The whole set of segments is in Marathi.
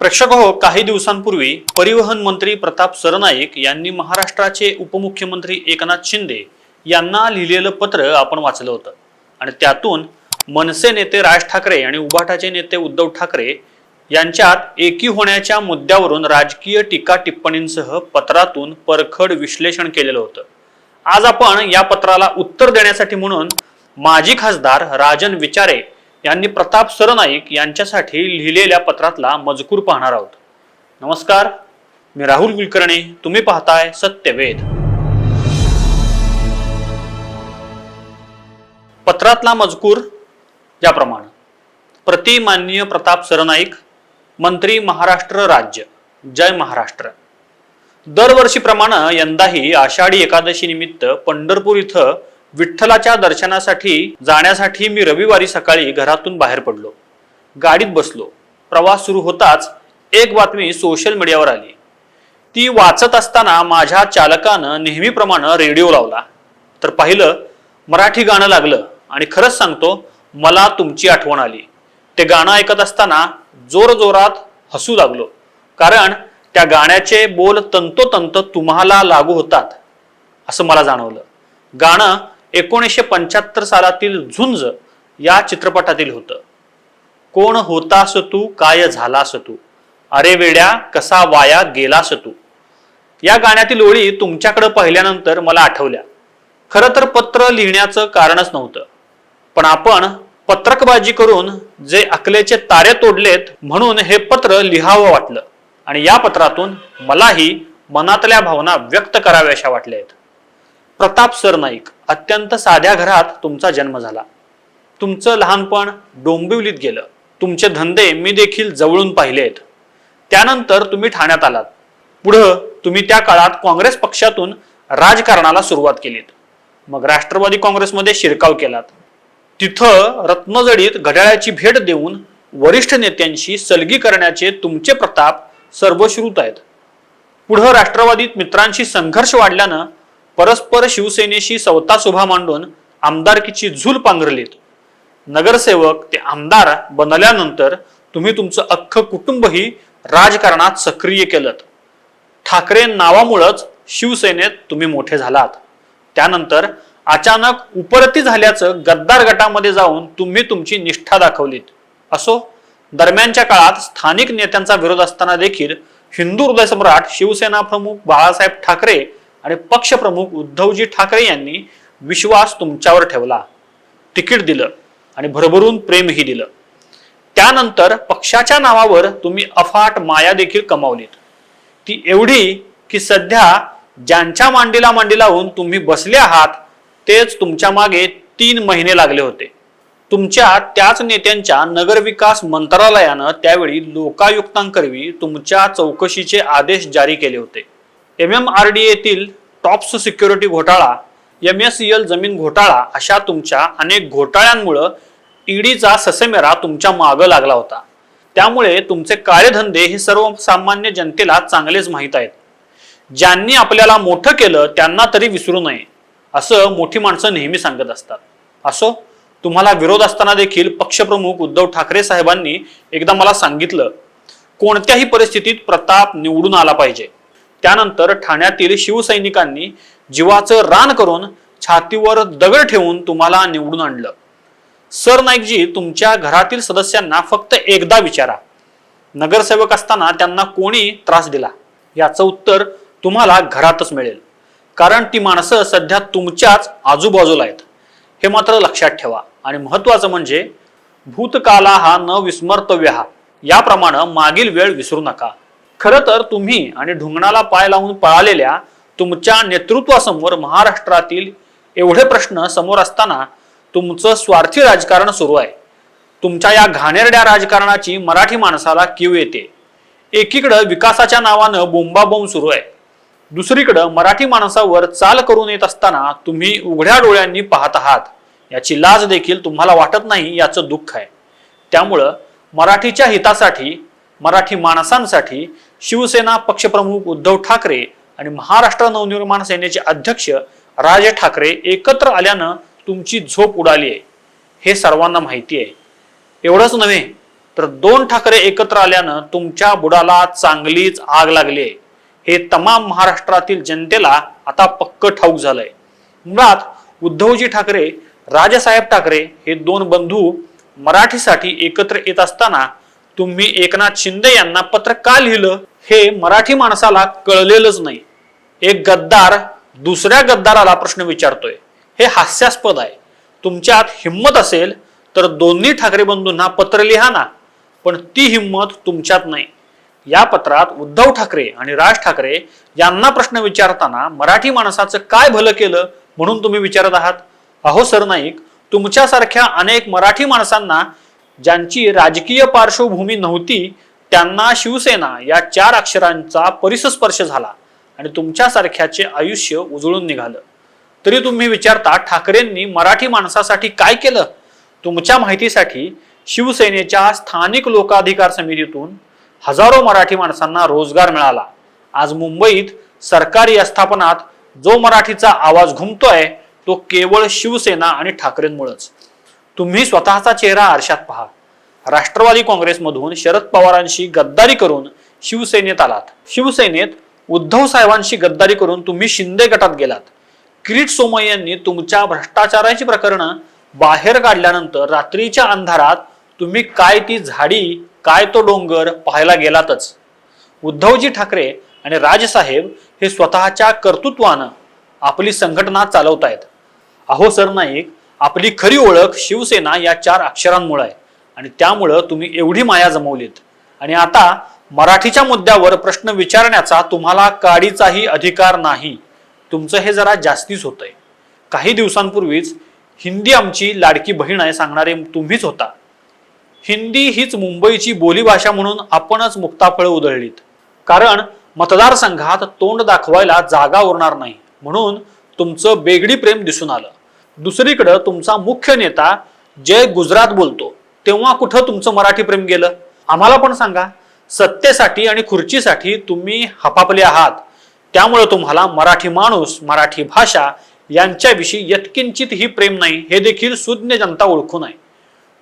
प्रेक्षक हो काही दिवसांपूर्वी परिवहन मंत्री प्रताप सरनाईक यांनी महाराष्ट्राचे उपमुख्यमंत्री एकनाथ शिंदे यांना लिहिलेलं पत्र आपण वाचलं होतं. आणि त्यातून मनसे नेते राज ठाकरे आणि उभाटाचे नेते उद्धव ठाकरे यांच्यात एकी होण्याच्या मुद्द्यावरून राजकीय टीका टिप्पणींसह पत्रातून परखड विश्लेषण केलेलं होतं. आज आपण या पत्राला उत्तर देण्यासाठी म्हणून माजी खासदार राजन विचारे यांनी प्रताप सरनाईक यांच्यासाठी लिहिलेल्या पत्रातला मजकूर पाहणार आहोत. नमस्कार मी राहुल कुलकर्णी तुम्ही पाहताय सत्यवेद पत्रातला मजकूर याप्रमाणे. प्रति माननीय प्रताप सरनाईक मंत्री महाराष्ट्र राज्य. जय महाराष्ट्र. दरवर्षीप्रमाणे यंदाही आषाढी एकादशी निमित्त पंढरपूर इथं विठ्ठलाच्या दर्शनासाठी जाण्यासाठी मी रविवारी सकाळी घरातून बाहेर पडलो. गाडीत बसलो. प्रवास सुरू होताच एक बातमी सोशल मीडियावर आली. ती वाचत असताना माझ्या चालकानं नेहमीप्रमाणे रेडिओ लावला. तर पाहिलं मराठी गाणं लागलं आणि खरंच सांगतो मला तुमची आठवण आली. ते गाणं ऐकत असताना जोर जोरात हसू लागलो. कारण त्या गाण्याचे बोल तंतोतंत तुम्हाला लागू होतात असं मला जाणवलं. गाणं एकोणीसशे पंच्याहत्तर सालातील झुंज या चित्रपटातील होतं. कोण होतास तू काय झालास तू अरे वेड्या कसा वाया गेलास तू या गाण्यातील ओळी तुमच्याकडे पाहिल्यानंतर मला आठवल्या. खरं तर पत्र लिहिण्याचं कारणच नव्हतं. पण आपण पत्रकबाजी करून जे अकलेचे तारे तोडलेत म्हणून हे पत्र लिहावं वाटलं. आणि या पत्रातून मलाही मनातल्या भावना व्यक्त कराव्याशा वाटल्या आहेत प्रताप सरनाईक अत्यंत साध्या घरात तुमचा जन्म झाला. तुमचं लहानपण डोंबिवलीत गेलं. तुमचे धंदे मी देखील जवळून पाहिले आहेत. त्यानंतर तुम्ही ठाण्यात आलात. पुढं तुम्ही त्या काळात काँग्रेस पक्षातून राजकारणाला सुरुवात केलीत. मग राष्ट्रवादी काँग्रेसमध्ये शिरकाव केलात. तिथं रत्नजडीत घड्याळाची भेट देऊन वरिष्ठ नेत्यांशी सलगी करण्याचे तुमचे प्रताप सर्वश्रुत आहेत. पुढं राष्ट्रवादीत मित्रांशी संघर्ष वाढल्यानं परस्पर शिवसेनेशी सवता सुभा मांडून आमदारकीची झूल पांघरलीत. नगरसेवक ते आमदार बनल्यानंतर तुम्ही तुमचं अख्खं कुटुंबही राजकारणात सक्रिय केलं ठाकरे नावामुळंच शिवसेनेत तुम्ही मोठे झालात. त्यानंतर अचानक उपरती झाल्याचं गद्दार गटामध्ये जाऊन तुम्ही तुमची निष्ठा दाखवलीत. असो दरम्यानच्या काळात स्थानिक नेत्यांचा विरोध असताना देखील हिंदू हृदय सम्राट शिवसेना प्रमुख बाळासाहेब ठाकरे आणि पक्षप्रमुख उद्धवजी ठाकरे यांनी विश्वास तुमच्यावर ठेवला. तिकीट दिलं आणि भरभरून प्रेमही दिलं. त्यानंतर पक्षाच्या नावावर तुम्ही अफाट माया देखील कमावलीत. ती एवढी की सध्या ज्यांच्या मांडीला मांडी लावून तुम्ही बसले आहात तेच तुमच्या मागे तीन महिने लागले होते. तुमच्या त्याच नेत्यांच्या नगरविकास मंत्रालयानं त्यावेळी लोकायुक्तांकरवी तुमच्या चौकशीचे आदेश जारी केले होते. एम एम आर डी एतील टॉप्स सिक्युरिटी घोटाळा एम एस एल जमीन घोटाळा अशा तुमच्या अनेक घोटाळ्यांमुळं ईडीचा ससेमेरा तुमच्या मागं लागला होता. त्यामुळे तुमचे कार्यधंदे हे सर्वसामान्य जनतेला चांगलेच माहीत आहेत. ज्यांनी आपल्याला मोठं केलं त्यांना तरी विसरू नये असं मोठी माणसं नेहमी सांगत असतात. असो तुम्हाला विरोध असताना देखील पक्षप्रमुख उद्धव ठाकरे साहेबांनी एकदा मला सांगितलं कोणत्याही परिस्थितीत प्रताप निवडून आला पाहिजे. त्यानंतर ठाण्यातील शिवसैनिकांनी जीवाचं रान करून छातीवर दगड ठेवून तुम्हाला निवडून आणलं. सरनाईकजी तुमच्या घरातील सदस्यांना फक्त एकदा विचारा. नगरसेवक असताना त्यांना कोणी त्रास दिला? याचं उत्तर तुम्हाला घरातच मिळेल. कारण ती माणसं सध्या तुमच्याच आजूबाजूला आहेत. हे मात्र लक्षात ठेवा. आणि महत्वाचं म्हणजे भूतकाला हा न विस्मर्तव्य हा. याप्रमाणे मागील वेळ विसरू नका. खरं तर तुम्ही आणि ढुंगणाला पाय लावून पळालेल्या तुमच्या नेतृत्वासमोर महाराष्ट्रातील एवढे प्रश्न समोर असताना तुमचं स्वार्थी राजकारण सुरू आहे. तुमच्या या घाणेरड्या राजकारणाची मराठी माणसाला कीव येते. एकीकडं विकासाच्या नावानं बोंबाबोंब सुरू आहे. दुसरीकडं मराठी माणसावर चाल करून येत असताना तुम्ही उघड्या डोळ्यांनी पाहत आहात. याची लाज देखील तुम्हाला वाटत नाही याचं दुःख आहे. त्यामुळं मराठीच्या हितासाठी मराठी माणसांसाठी शिवसेना पक्षप्रमुख उद्धव ठाकरे आणि महाराष्ट्र नवनिर्माण सेनेचे अध्यक्ष राज ठाकरे एकत्र आल्यानं तुमची झोप उडाली आहे. हे सर्वांना माहिती आहे. एवढंच नव्हे तर दोन ठाकरे एकत्र आल्यानं तुमच्या बुडाला चांगलीच आग लागली आहे. हे तमाम महाराष्ट्रातील जनतेला आता पक्क ठाऊक झालंय. मुळात उद्धवजी ठाकरे राजसाहेब ठाकरे हे दोन बंधू मराठीसाठी एकत्र येत असताना तुम्ही एकनाथ शिंदे यांना पत्र का लिहिलं? हे मराठी माणसाला कळलेलंच नाही. एक गद्दार दुसऱ्या गद्दाराला प्रश्न विचारतोय. हे हास्यास्पद आहे. तुमच्यात हिंमत असेल तर दोन्ही ठाकरे बंधूंना पत्र लिहा ना. पण ती हिंमत तुमच्यात नाही. या पत्रात उद्धव ठाकरे आणि राज ठाकरे यांना प्रश्न विचारताना मराठी माणसाचं काय भलं केलं म्हणून तुम्ही विचारत आहात? अहो सरनाईक तुमच्यासारख्या अनेक मराठी माणसांना ज्यांची राजकीय पार्श्वभूमी नव्हती त्यांना शिवसेना या चार अक्षरांचा परिसस्पर्श झाला आणि तुमच्यासारख्याचे आयुष्य उजळून निघालं. तरी तुम्ही विचारता ठाकरेंनी मराठी माणसासाठी काय केलं? तुमच्या माहितीसाठी शिवसेनेच्या स्थानिक लोकाधिकार समितीतून हजारो मराठी माणसांना रोजगार मिळाला. आज मुंबईत सरकारी आस्थापनात जो मराठीचा आवाज घुमतोय तो केवळ शिवसेना आणि ठाकरेंमुळेच. तुम्ही स्वतःचा चेहरा आरशात पहा. राष्ट्रवादी काँग्रेसमधून शरद पवारांशी गद्दारी करून शिवसेनेत आलात. शिवसेनेत उद्धव साहेबांशी गद्दारी करून तुम्ही शिंदे गटात गेलात. किरीट सोमय यांनी तुमच्या भ्रष्टाचाराची प्रकरणं बाहेर काढल्यानंतर रात्रीच्या अंधारात तुम्ही काय ती झाडी काय तो डोंगर पाहायला गेलातच. उद्धवजी ठाकरे आणि राजसाहेब हे स्वतःच्या कर्तृत्वानं आपली संघटना चालवतायत. अहो सरनाईक आपली खरी ओळख शिवसेना या चार अक्षरांमुळे आहे. आणि त्यामुळं तुम्ही एवढी माया जमवलीत. आणि आता मराठीच्या मुद्द्यावर प्रश्न विचारण्याचा तुम्हाला काडीचाही अधिकार नाही. तुमचं हे जरा जास्तीच होतंय. काही दिवसांपूर्वीच हिंदी आमची लाडकी बहीण आहे सांगणारे तुम्हीच होता. हिंदी हीच मुंबईची बोलीभाषा म्हणून आपणच मुक्ताफळं उधळलीत. कारण मतदारसंघात तोंड दाखवायला जागा उरणार नाही. म्हणून तुमचं बेगडी प्रेम दिसून आलं. दुसरीकडं तुमचा मुख्य नेता जय गुजरात बोलतो तेव्हा कुठं तुमचं मराठी प्रेम गेलं? आम्हाला पण सांगा. सत्तेसाठी आणि खुर्चीसाठी तुम्ही हपापले आहात. त्यामुळे तुम्हाला मराठी माणूस मराठी भाषा यांच्याविषयी यत्किंचित ही प्रेम नाही. हे देखील सुज्ञ जनता ओळखू नये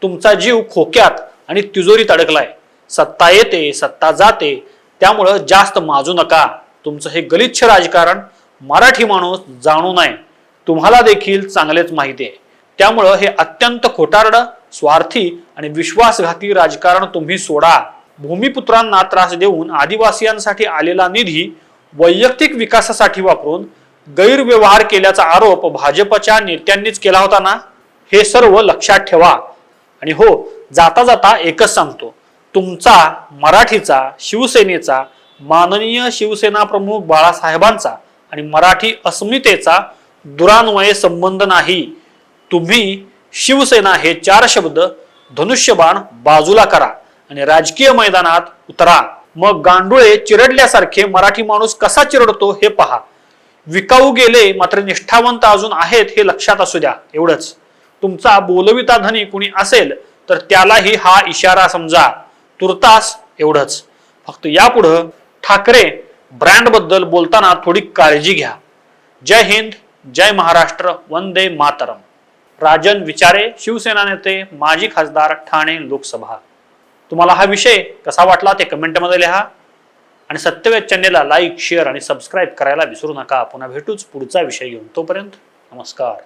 तुमचा जीव खोक्यात आणि तिजोरीत अडकलाय. सत्ता येते सत्ता जाते. त्यामुळं जास्त माजू नका. तुमचं हे गलिच्छ राजकारण मराठी माणूस जाणू नये. तुम्हाला देखील चांगलेच माहिती आहे. त्यामुळं हे अत्यंत खोटारडं स्वार्थी आणि विश्वासघाती राजकारण तुम्ही सोडा. भूमिपुत्रांना त्रास देऊन आदिवासियांसाठी आलेला निधी वैयक्तिक विकासासाठी वापरून गैरव्यवहार केल्याचा आरोप भाजपच्या नेत्यांनीच केला होता ना? हे सर्व लक्षात ठेवा. आणि हो जाता जाता एकच सांगतो. तुमचा मराठीचा शिवसेनेचा माननीय शिवसेना प्रमुख बाळासाहेबांचा आणि मराठी अस्मितेचा दुरान्वये संबंध नाही. तुम्ही शिवसेना हे चार शब्द धनुष्यबाण बाजूला करा आणि राजकीय मैदानात उतरा. मग गांडुळे चिरडल्यासारखे मराठी माणूस कसा चिरडतो हे पहा. विकाऊ गेले मात्र निष्ठावंत अजून आहेत हे लक्षात असू द्या. एवढंच. तुमचा बोलविता धनी कुणी असेल तर त्यालाही हा इशारा समजा. तुर्तास एवढंच. फक्त यापुढं ठाकरे ब्रँडबद्दल बोलताना थोडी काळजी घ्या. जय हिंद. जय महाराष्ट्र वंदे मातरम. राजन विचारे शिवसेना नेते माजी खासदार ठाणे लोकसभा. तुम्हाला हा विषय कसा वाटला ते कमेंटमध्ये लिहा. आणि सत्यवेद चॅनेलला लाईक शेअर आणि सबस्क्राईब करायला विसरू नका. पुन्हा भेटूच पुढचा विषय घेऊन. तोपर्यंत नमस्कार.